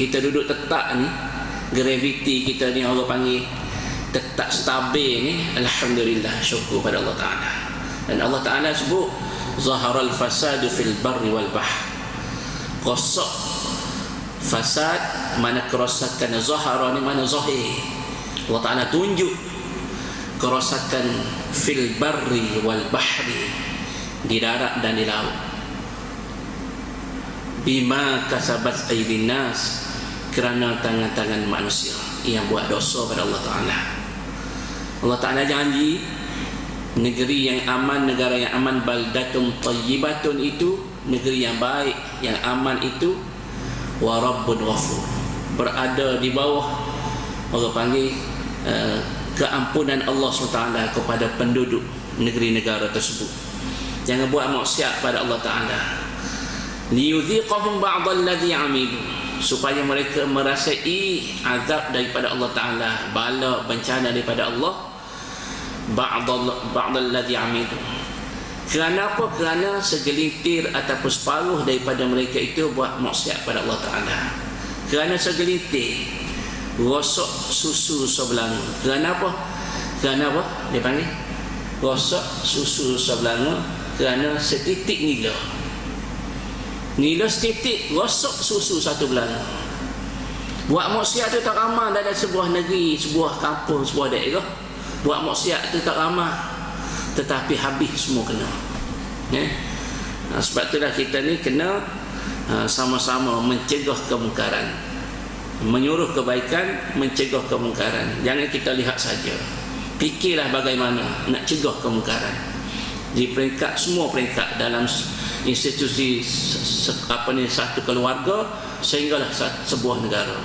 kita duduk tetap ni graviti kita ni orang panggil tetap stabil ni alhamdulillah syukur pada Allah taala. Dan Allah taala sebut zaharal fasadu fil barri wal bahr. Rosak fasad mana kerosakan zahara ni mana zahir. Allah taala tunjuk kerosakan fil barri wal bahri di darat dan di laut. Bima kasabat aydin nas kerana tangan-tangan manusia yang buat dosa pada Allah Taala. Allah Taala janji negeri yang aman, negara yang aman baldatun tayyibatun itu negeri yang baik, yang aman itu wa rabbun ghafur. Berada di bawah orang panggil uh, keampunan Allah SWT kepada penduduk negeri negara tersebut. Jangan buat maksiat pada Allah Taala. Liyudhiqahum ba'dalladhi 'amilu supaya mereka merasai azab daripada Allah Taala bala bencana daripada Allah. Ba'dal ba'dal ladzi amilu kerana apa? Kerana segelintir ataupun separuh daripada mereka itu buat maksiat pada Allah Taala. Kerana segelintir rosak susu sebelah kerana apa? Kerana apa? Dia panggil? Rosak susu sebelah kerana setitik nila Nila setitik rosak susu satu belanga. Buat maksiat tu tak ramah dalam sebuah negeri, sebuah kampung, sebuah daerah. Buat maksiat tu tak ramah. Tetapi habis semua kena. Nah, sebab itulah kita ni kena uh, sama-sama mencegah kemungkaran. Menyuruh kebaikan, mencegah kemungkaran. Jangan kita lihat saja. Fikirlah bagaimana nak cegah kemungkaran. Di peringkat semua peringkat dalam institusi apa ni satu keluarga sehinggalah sebuah negara